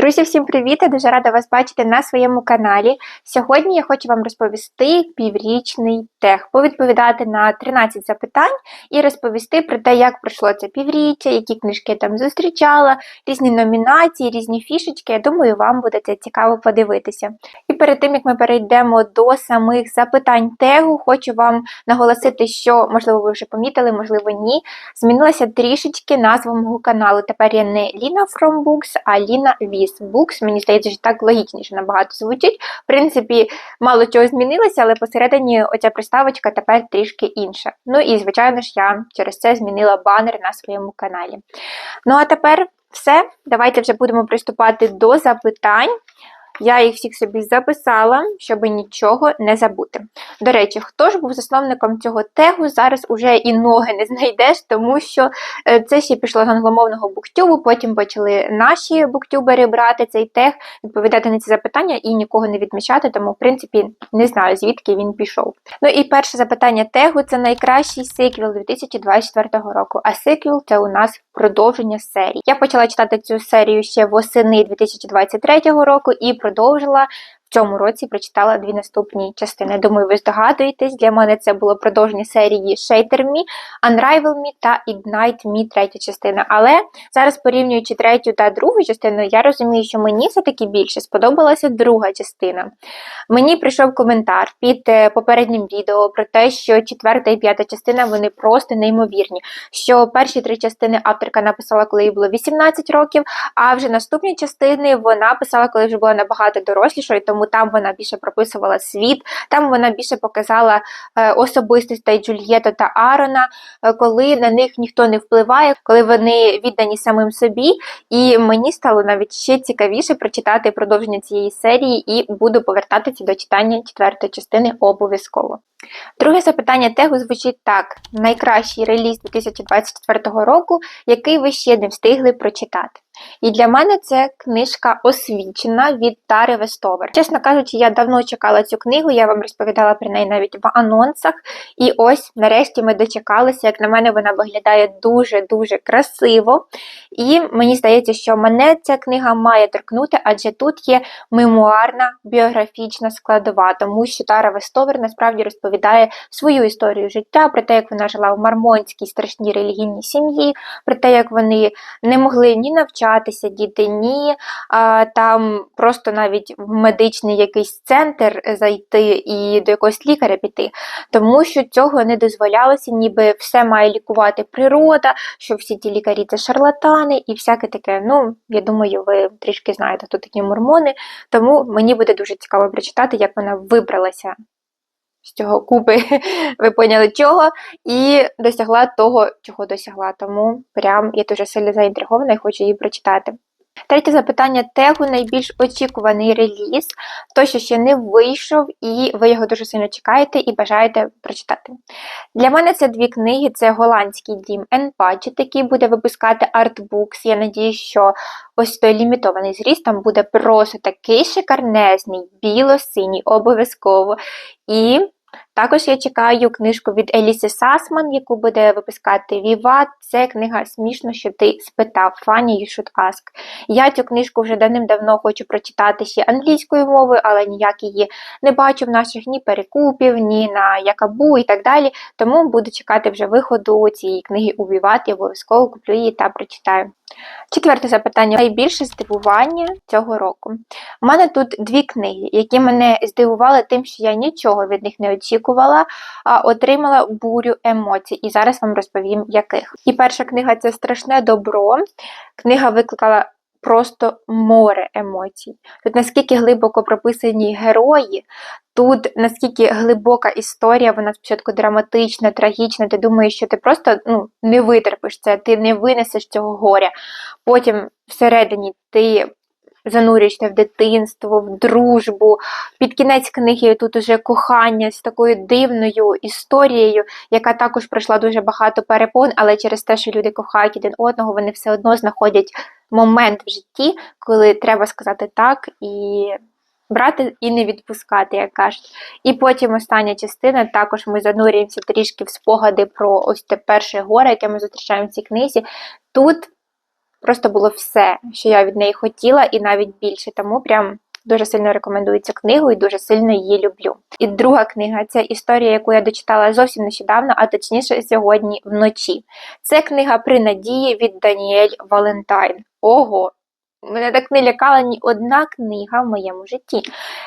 Друзі, всім привіт! Я дуже рада вас бачити на своєму каналі. Сьогодні я хочу вам розповісти піврічний тех, повідповідати на 13 запитань і розповісти про те, як пройшло це півріччя, які книжки я там зустрічала, різні номінації, різні фішечки. Я думаю, вам буде це цікаво подивитися. І перед тим як ми перейдемо до самих запитань тегу, хочу вам наголосити, що, можливо, ви вже помітили, можливо, ні. Змінилася трішечки назва мого каналу. Тепер я не Ліна From Books, а Ліна Віз. Books. Мені здається, що так логічніше набагато звучить. В принципі, мало чого змінилося, але посередині оця приставочка тепер трішки інша. Ну і, звичайно ж, я через це змінила банер на своєму каналі. Ну а тепер все. Давайте вже будемо приступати до запитань. Я їх всіх собі записала, щоб нічого не забути. До речі, хто ж був засновником цього тегу, зараз уже і ноги не знайдеш, тому що е, це ще пішло з англомовного буктюбу, потім почали наші буктюбери брати цей тег, відповідати на ці запитання і нікого не відмічати, тому, в принципі, не знаю, звідки він пішов. Ну і перше запитання тегу це найкращий сиквел 2024 року. А сиквел це у нас продовження серії. Я почала читати цю серію ще восени 2023 року і продовжила цьому році прочитала дві наступні частини. Думаю, ви здогадуєтесь, для мене це було продовження серії Shater Me, Unrival Me та Ignite Me третя частина. Але зараз, порівнюючи третю та другу частину, я розумію, що мені все-таки більше сподобалася друга частина. Мені прийшов коментар під е, попереднім відео про те, що четверта і п'ята частина вони просто неймовірні. Що перші три частини авторка написала, коли їй було 18 років, а вже наступні частини вона писала, коли вже була набагато дорослішою. тому тому там вона більше прописувала світ, там вона більше показала е, особистостей Джульєта та Арона, е, коли на них ніхто не впливає, коли вони віддані самим собі. І мені стало навіть ще цікавіше прочитати продовження цієї серії і буду повертатися до читання четвертої частини обов'язково. Друге запитання тегу звучить так: найкращий реліз 2024 року, який ви ще не встигли прочитати. І для мене це книжка освічена від Тари Вестовер. Чесно кажучи, я давно чекала цю книгу, я вам розповідала про неї навіть в анонсах. І ось, нарешті, ми дочекалися. Як на мене, вона виглядає дуже-дуже красиво. І мені здається, що мене ця книга має торкнути, адже тут є мемуарна біографічна складова, тому що Тара Вестовер насправді розповідає свою історію життя, про те, як вона жила в мармонській страшній релігійній сім'ї, про те, як вони не могли ні навчати навчатися діти, ні. Там просто навіть в медичний якийсь центр зайти і до якогось лікаря піти, тому що цього не дозволялося, ніби все має лікувати природа, що всі ті лікарі це шарлатани і всяке таке. Ну, я думаю, ви трішки знаєте, хто такі мормони, тому мені буде дуже цікаво прочитати, як вона вибралася з цього купи, ви поняли чого, і досягла того, чого досягла. Тому прям я дуже сильно заінтригована і хочу її прочитати. Третє запитання тегу найбільш очікуваний реліз, той, що ще не вийшов, і ви його дуже сильно чекаєте і бажаєте прочитати. Для мене це дві книги: це голландський дім Enpatchet, який буде випускати артбукс. Я надію, що ось той лімітований зріст там буде просто такий шикарнезний, біло-синій, обов'язково. І також я чекаю книжку від Еліси Сасман, яку буде випускати Віват. Це книга смішно, що ти спитав. Funny you should ask. Я цю книжку вже давним-давно хочу прочитати ще англійською мовою, але ніяк її не бачу в наших ні перекупів, ні на Якабу і так далі. Тому буду чекати вже виходу цієї книги у Віват. Я обов'язково куплю її та прочитаю. Четверте запитання найбільше здивування цього року. У мене тут дві книги, які мене здивували тим, що я нічого від них не очікувала, а отримала бурю емоцій. І зараз вам розповім, яких. І перша книга це страшне добро. Книга викликала. Просто море емоцій. Тут наскільки глибоко прописані герої, тут наскільки глибока історія, вона спочатку драматична, трагічна, ти думаєш, що ти просто ну, не витерпиш це, ти не винесеш цього горя. Потім всередині ти занурюєшся в дитинство, в дружбу. Під кінець книги тут уже кохання з такою дивною історією, яка також пройшла дуже багато перепон, але через те, що люди кохають один одного, вони все одно знаходять момент в житті, коли треба сказати так і. Брати і не відпускати, як кажуть. І потім остання частина, також ми занурюємося трішки в спогади про ось те перше горе, яке ми зустрічаємо в цій книзі. Тут просто було все, що я від неї хотіла, і навіть більше. Тому прям. Дуже сильно рекомендую цю книгу і дуже сильно її люблю. І друга книга це історія, яку я дочитала зовсім нещодавно, а точніше сьогодні вночі. Це книга при надії від Даніель Валентайн. Ого! Мене так не лякала ні одна книга в моєму житті.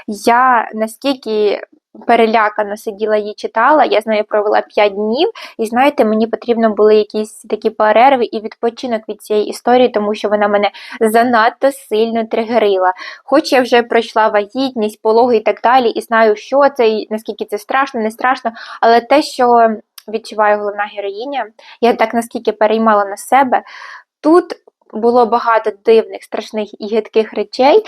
Я наскільки перелякано сиділа її читала, я з нею провела 5 днів, і знаєте, мені потрібно були якісь такі перерви і відпочинок від цієї історії, тому що вона мене занадто сильно тригерила. Хоч я вже пройшла вагітність, пологи і так далі, і знаю, що це, і наскільки це страшно, не страшно, але те, що відчуває головна героїня, я так наскільки переймала на себе, тут було багато дивних, страшних і гидких речей.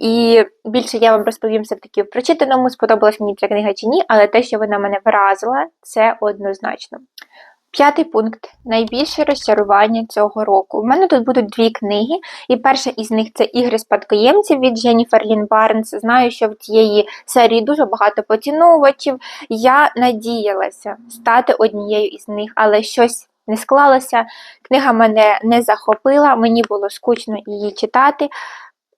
І більше я вам розповім все-таки в прочитаному, сподобалась мені ця книга чи ні, але те, що вона мене вразила, це однозначно. П'ятий пункт найбільше розчарування цього року. У мене тут будуть дві книги, і перша із них це Ігри спадкоємців від Дженніфер Лін Барнс. Знаю, що в цієї серії дуже багато поціновувачів. Я надіялася стати однією із них, але щось не склалося. Книга мене не захопила, мені було скучно її читати.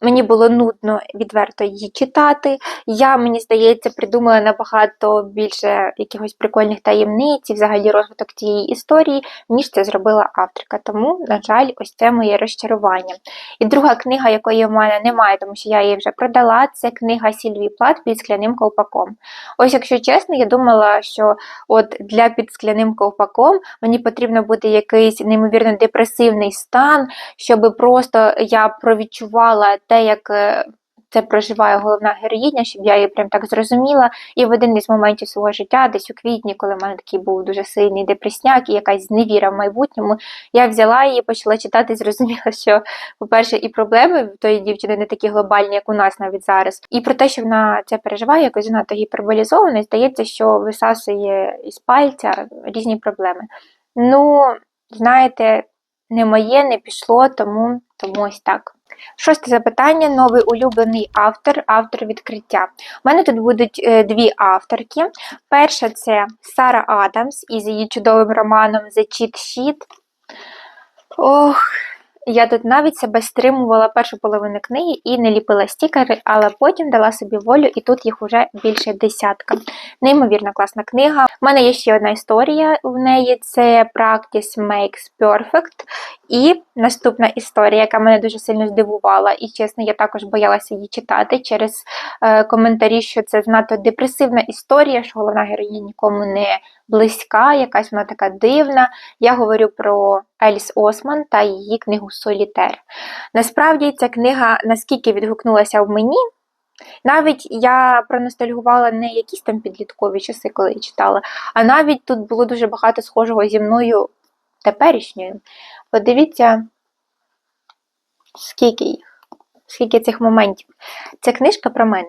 Мені було нудно відверто її читати. Я, мені здається, придумала набагато більше якихось прикольних таємниць і взагалі розвиток цієї історії, ніж це зробила авторка. Тому, на жаль, ось це моє розчарування. І друга книга, якої в мене немає, тому що я її вже продала, це книга Сільвії Плат під скляним ковпаком. Ось, якщо чесно, я думала, що от для під скляним ковпаком мені потрібно буде якийсь неймовірно депресивний стан, щоб просто я провідчувала те, як е, це проживає головна героїня, щоб я її прям так зрозуміла. І в один із моментів свого життя, десь у квітні, коли в мене такий був дуже сильний депресняк і якась зневіра в майбутньому, я взяла її, почала читати зрозуміла, що, по-перше, і проблеми в тої дівчини не такі глобальні, як у нас навіть зараз. І про те, що вона це переживає, якось занадто гіперболізовано, здається, що висасує із пальця різні проблеми. Ну, знаєте, не моє, не пішло, тому, тому ось так. Шосте запитання: новий улюблений автор, автор відкриття. У мене тут будуть е, дві авторки. Перша це Сара Адамс із її чудовим романом The Cheat Sheet. Ох, я тут навіть себе стримувала першу половину книги і не ліпила стікери, але потім дала собі волю, і тут їх вже більше десятка. Неймовірна класна книга. У мене є ще одна історія в неї це Practice Makes Perfect. І наступна історія, яка мене дуже сильно здивувала, і чесно, я також боялася її читати через е, коментарі, що це знато депресивна історія, що головна героїня нікому не близька, якась вона така дивна. Я говорю про Еліс Осман та її книгу Солітер. Насправді, ця книга наскільки відгукнулася в мені. Навіть я проностальгувала не якісь там підліткові часи, коли я читала, а навіть тут було дуже багато схожого зі мною теперішньою. Подивіться, скільки їх, скільки цих моментів. Це книжка про мене.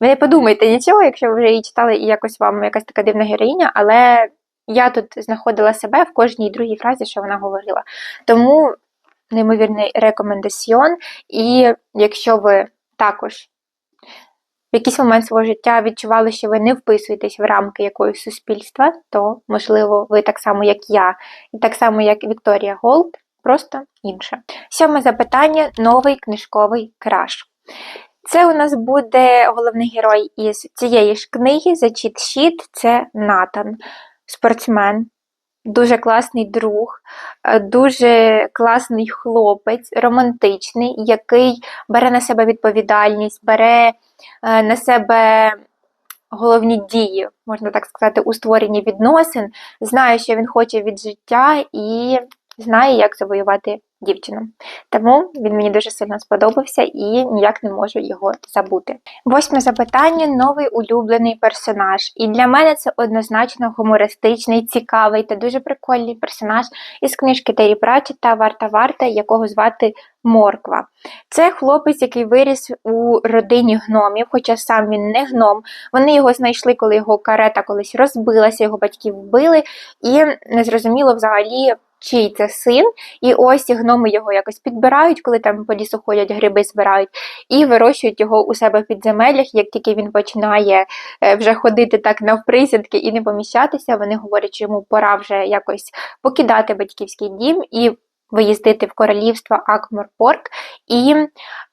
Ви не подумайте нічого, якщо ви вже її читали і якось вам якась така дивна героїня, але я тут знаходила себе в кожній другій фразі, що вона говорила. Тому, неймовірний рекомендаціон. І якщо ви також в якийсь момент свого життя відчували, що ви не вписуєтесь в рамки якогось суспільства, то, можливо, ви так само, як я, і так само, як Вікторія Голд, просто інше. Сьоме запитання новий книжковий краш. Це у нас буде головний герой із цієї ж книги The Cheat Sheet, це Натан, спортсмен, дуже класний друг, е, дуже класний хлопець, романтичний, який бере на себе відповідальність, бере е, на себе головні дії, можна так сказати, у створенні відносин, знає, що він хоче від життя і знає, як завоювати дівчину. Тому він мені дуже сильно сподобався і ніяк не можу його забути. Восьме запитання новий улюблений персонаж. І для мене це однозначно гумористичний, цікавий та дуже прикольний персонаж із книжки Террі Пратчета Варта Варта, якого звати Морква. Це хлопець, який виріс у родині гномів, хоча сам він не гном. Вони його знайшли, коли його карета колись розбилася, його батьків вбили, і незрозуміло взагалі чий це син, і ось гноми його якось підбирають, коли там по лісу ходять, гриби збирають, і вирощують його у себе в підземеллях. Як тільки він починає е, вже ходити так навприсядки і не поміщатися, вони говорять, що йому пора вже якось покидати батьківський дім і виїздити в королівство Акморпорк і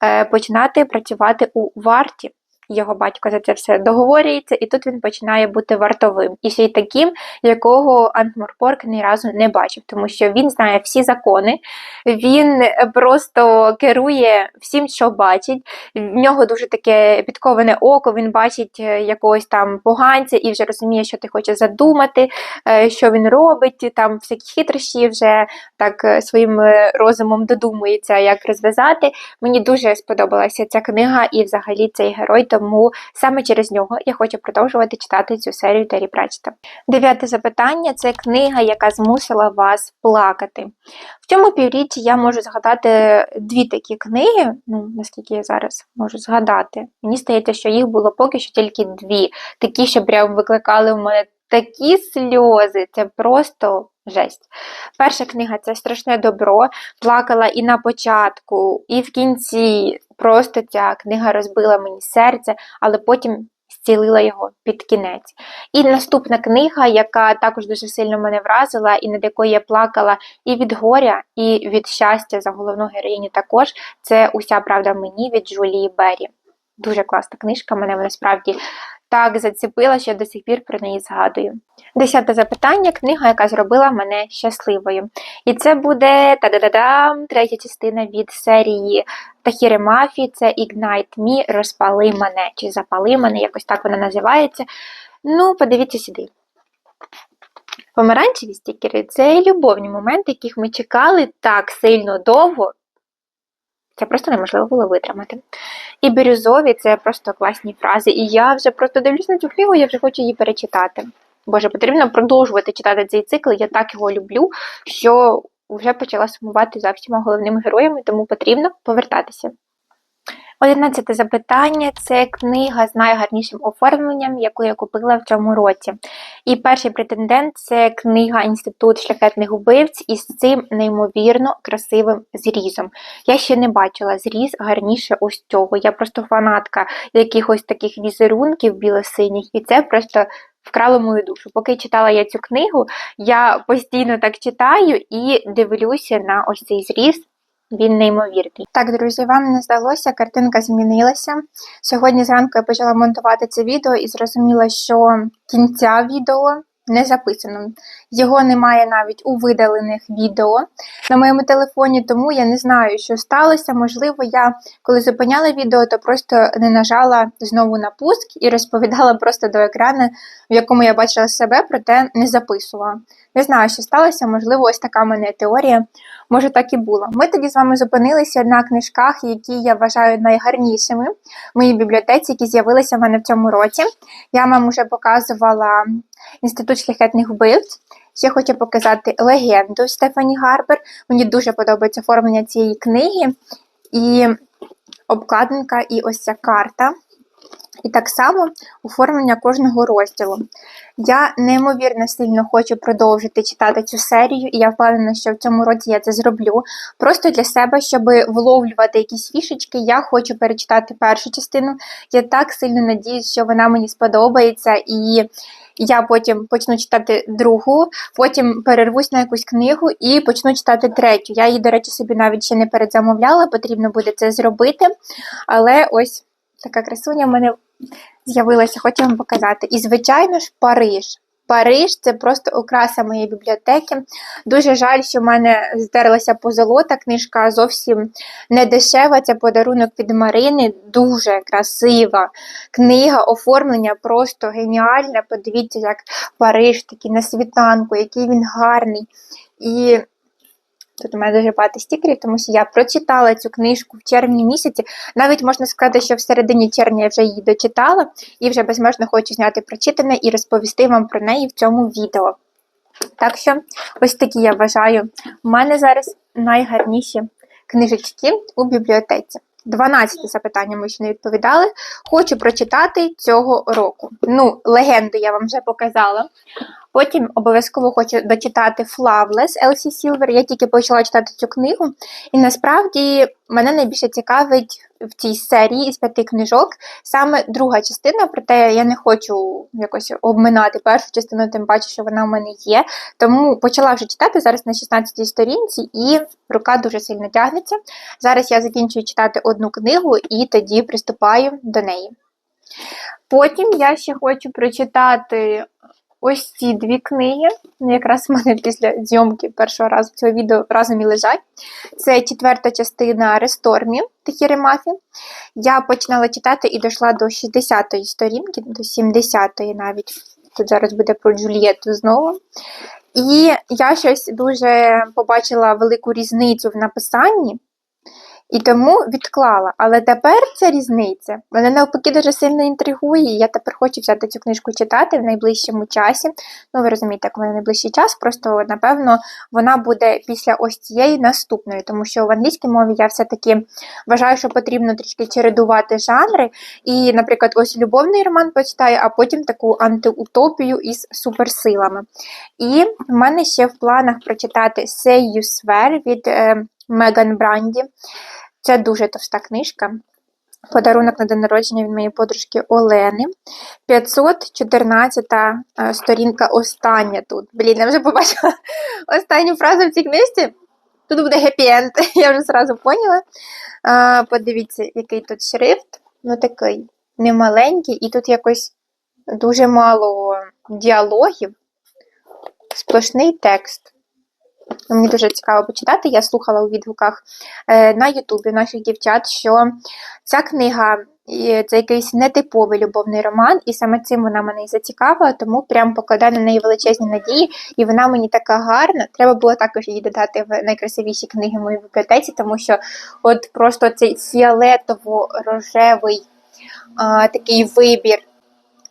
е, починати працювати у варті. Його батько за це все договорюється, і тут він починає бути вартовим. І ще й таким, якого Антморпорк ні разу не бачив, тому що він знає всі закони, він просто керує всім, що бачить. В нього дуже таке підковане око, він бачить е, якогось там поганця і вже розуміє, що ти хочеш задумати, е, що він робить, там всякі хитрощі вже так е, своїм розумом додумується, як розв'язати. Мені дуже сподобалася ця книга і взагалі цей герой, тому саме через нього я хочу продовжувати читати цю серію Террі Пратчета. Дев'яте запитання це книга, яка змусила вас плакати. В цьому півріччі я можу згадати дві такі книги, ну наскільки я зараз можу згадати. Мені здається, що їх було поки що тільки дві, такі, що прям викликали в мене такі сльози. Це просто жесть. Перша книга це страшне добро. Плакала і на початку, і в кінці. Просто ця книга розбила мені серце, але потім зцілила його під кінець. І наступна книга, яка також дуже сильно мене вразила, і над якою я плакала і від горя, і від щастя за головну героїню також, це Уся правда мені від Джулії Беррі. Дуже класна книжка, мене вона справді так зацепила, що я до сих пір про неї згадую. Десяте запитання книга, яка зробила мене щасливою. І це буде та-да-да-дам, третя частина від серії Тахіри Мафі, це Ignite Me, розпали мене, чи запали мене, якось так вона називається. Ну, подивіться сюди. Помаранчеві стікери це любовні моменти, яких ми чекали так сильно довго. Це просто неможливо було витримати. І бірюзові це просто класні фрази. І я вже просто дивлюсь на цю книгу, я вже хочу її перечитати. Боже, потрібно продовжувати читати цей цикл. Я так його люблю, що вже почала сумувати за всіма головними героями, тому потрібно повертатися. Одинадцяте запитання це книга з найгарнішим оформленням, яку я купила в цьому році. І перший претендент це книга Інститут шляхетних вбивць із цим неймовірно красивим зрізом. Я ще не бачила зріз гарніше ось цього. Я просто фанатка якихось таких візерунків білосиніх, і це просто. Вкрало мою душу. Поки читала я цю книгу, я постійно так читаю і дивлюся на ось цей зріз. Він неймовірний. Так, друзі, вам не здалося, картинка змінилася. Сьогодні зранку я почала монтувати це відео і зрозуміла, що кінця відео не записано. Його немає навіть у видалених відео на моєму телефоні, тому я не знаю, що сталося. Можливо, я коли зупиняла відео, то просто не нажала знову на пуск і розповідала просто до екрану, в якому я бачила себе, проте не записувала. Не знаю, що сталося, можливо, ось така в мене теорія. Може, так і було. Ми тоді з вами зупинилися на книжках, які я вважаю найгарнішими в моїй бібліотеці, які з'явилися в мене в цьому році. Я вам вже показувала інститут шляхетних вбивць. Ще хочу показати легенду Стефані Гарбер. Мені дуже подобається оформлення цієї книги. І обкладинка, і ось ця карта. І так само оформлення кожного розділу. Я неймовірно сильно хочу продовжити читати цю серію, і я впевнена, що в цьому році я це зроблю. Просто для себе, щоб вловлювати якісь фішечки, я хочу перечитати першу частину. Я так сильно надіюсь, що вона мені сподобається, і я потім почну читати другу, потім перервусь на якусь книгу і почну читати третю. Я її, до речі, собі навіть ще не передзамовляла, потрібно буде це зробити. Але ось така красуня в мене з'явилася, хочу вам показати. І, звичайно ж, Париж. Париж це просто окраса моєї бібліотеки. Дуже жаль, що в мене здерлася позолота. Книжка зовсім не дешева. Це подарунок від Марини. Дуже красива книга, оформлення просто геніальне. Подивіться, як Париж такий на світанку, який він гарний. І Тут у мене дуже багато стікерів, тому що я прочитала цю книжку в червні місяці. Навіть можна сказати, що в середині червня я вже її дочитала і вже безмежно хочу зняти прочитане і розповісти вам про неї в цьому відео. Так що, ось такі я вважаю, у мене зараз найгарніші книжечки у бібліотеці. 12 запитання ми ще не відповідали. Хочу прочитати цього року. Ну, легенду я вам вже показала. Потім обов'язково хочу дочитати Flaveless Елсі Сілвер. Я тільки почала читати цю книгу, і насправді мене найбільше цікавить в цій серії із п'яти книжок саме друга частина, проте я не хочу якось обминати першу частину, тим паче, що вона в мене є. Тому почала вже читати зараз на 16 сторінці, і рука дуже сильно тягнеться. Зараз я закінчую читати одну книгу і тоді приступаю до неї. Потім я ще хочу прочитати ось ці дві книги. Ну, Якраз в мене після зйомки першого разу цього відео разом і лежать. Це четверта частина Рестормі Тихіри Мафі. Я починала читати і дійшла до 60-ї сторінки, до 70-ї навіть. Тут зараз буде про Джульєту знову. І я щось дуже побачила велику різницю в написанні. І тому відклала. Але тепер ця різниця мене навпаки дуже сильно інтригує. Я тепер хочу взяти цю книжку читати в найближчому часі. Ну, ви розумієте, коли найближчий час, просто напевно вона буде після ось цієї наступної, тому що в англійській мові я все-таки вважаю, що потрібно трішки чередувати жанри. І, наприклад, ось любовний роман почитаю, а потім таку антиутопію із суперсилами. І в мене ще в планах прочитати Say You Swear від е, Меган Бранді. Це дуже товста книжка. Подарунок на день народження від моєї подружки Олени. 514 е, сторінка остання тут. Блін, я вже побачила останню фразу в цій книжці. Тут буде гепі-енд, я вже зразу поняла. А, Подивіться, який тут шрифт. Ну такий немаленький, і тут якось дуже мало діалогів, сплошний текст. Мені дуже цікаво почитати. Я слухала у відгуках е, на Ютубі наших дівчат, що ця книга це якийсь нетиповий любовний роман, і саме цим вона мене і зацікавила, тому прям покладаю на неї величезні надії, і вона мені така гарна. Треба було також її додати в найкрасивіші книги моїй бібліотеці, тому що от просто цей фіолетово-рожевий а, такий вибір.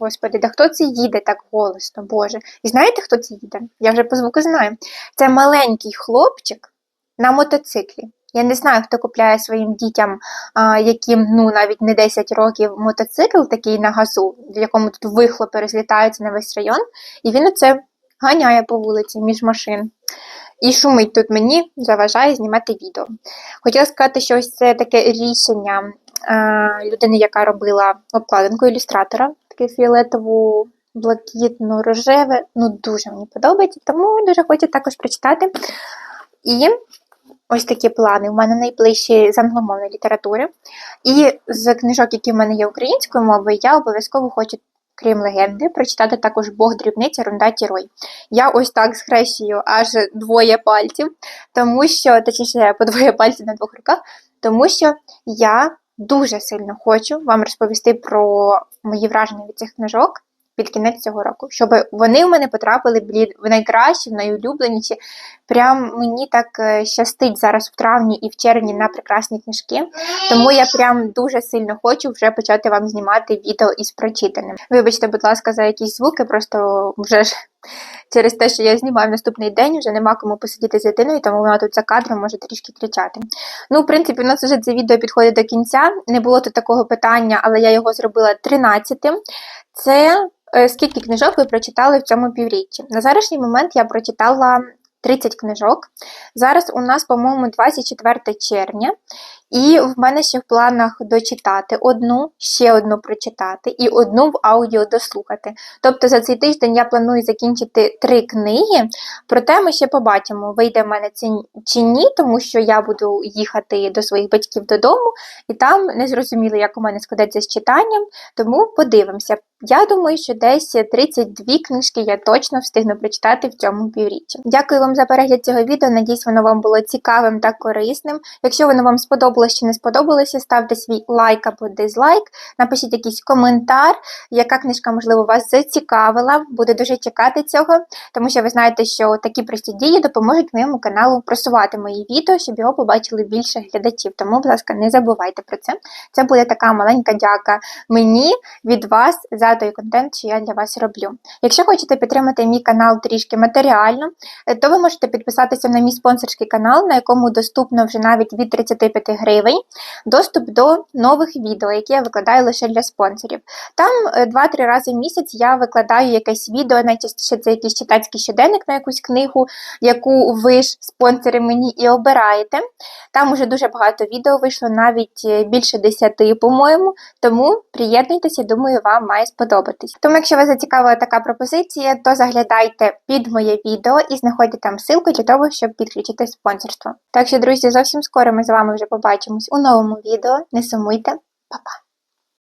Господи, да хто це їде так голосно, Боже? І знаєте, хто це їде? Я вже по звуку знаю. Це маленький хлопчик на мотоциклі. Я не знаю, хто купляє своїм дітям, а, яким ну навіть не 10 років мотоцикл такий на газу, в якому тут вихлопи розлітаються на весь район, і він оце ганяє по вулиці між машин. І шумить тут мені заважає знімати відео. Хотіла сказати, що ось це таке рішення людини, яка робила обкладинку ілюстратора, таке фіолетово блакитно рожеве. Ну, дуже мені подобається, тому дуже хочу також прочитати. І ось такі плани. У мене найближчі з англомовної літератури. І з книжок, які в мене є українською мовою, я обов'язково хочу. Крім легенди, прочитати також Бог дрібниця Рунда Тірой. Я ось так схрещую аж двоє пальців, тому що, точніше, по двоє пальців на двох руках, тому що я дуже сильно хочу вам розповісти про мої враження від цих книжок під кінець цього року, щоб вони в мене потрапили в найкращі, в найулюбленіші. Прям мені так е, щастить зараз в травні і в червні на прекрасні книжки. Тому я прям дуже сильно хочу вже почати вам знімати відео із прочитаним. Вибачте, будь ласка, за якісь звуки, просто вже ж. Через те, що я знімаю наступний день, вже нема кому посидіти з дитиною, тому вона тут за кадром може трішки кричати. Ну, в принципі, у нас вже це відео підходить до кінця. Не було тут такого питання, але я його зробила 13-тим. Це Е, скільки книжок ви прочитали в цьому півріччі? На зараз момент я прочитала 30 книжок. Зараз у нас, по-моєму, 24 червня, і в мене ще в планах дочитати одну, ще одну прочитати і одну в аудіо дослухати. Тобто за цей тиждень я планую закінчити три книги, проте ми ще побачимо, вийде в мене це чи ні, тому що я буду їхати до своїх батьків додому, і там не зрозуміло, як у мене складеться з читанням, тому подивимося. Я думаю, що десь 32 книжки я точно встигну прочитати в цьому півріччі. Дякую вам за перегляд цього відео. Надіюсь, воно вам було цікавим та корисним. Якщо воно вам сподобалось чи не сподобалося, ставте свій лайк або дизлайк, напишіть якийсь коментар, яка книжка, можливо, вас зацікавила. Буду дуже чекати цього, тому що ви знаєте, що такі прості дії допоможуть моєму каналу просувати мої відео, щоб його побачили більше глядачів. Тому, будь ласка, не забувайте про це. Це буде така маленька дяка мені від вас за той контент, що я для вас роблю. Якщо хочете підтримати мій канал трішки матеріально, е, то ви можете підписатися на мій спонсорський канал, на якому доступно вже навіть від 35 гривень доступ до нових відео, які я викладаю лише для спонсорів. Там е, 2-3 рази в місяць я викладаю якесь відео, найчастіше це якийсь читацький щоденник на якусь книгу, яку ви ж спонсори мені і обираєте. Там уже дуже багато відео вийшло, навіть е, більше 10, по-моєму. Тому приєднуйтеся, думаю, вам має сподобатись. Тому, якщо вас зацікавила така пропозиція, то заглядайте під моє відео і знаходьте там ссылку для того, щоб підключити спонсорство. Так що, друзі, зовсім скоро ми з вами вже побачимось у новому відео. Не сумуйте, Па-па!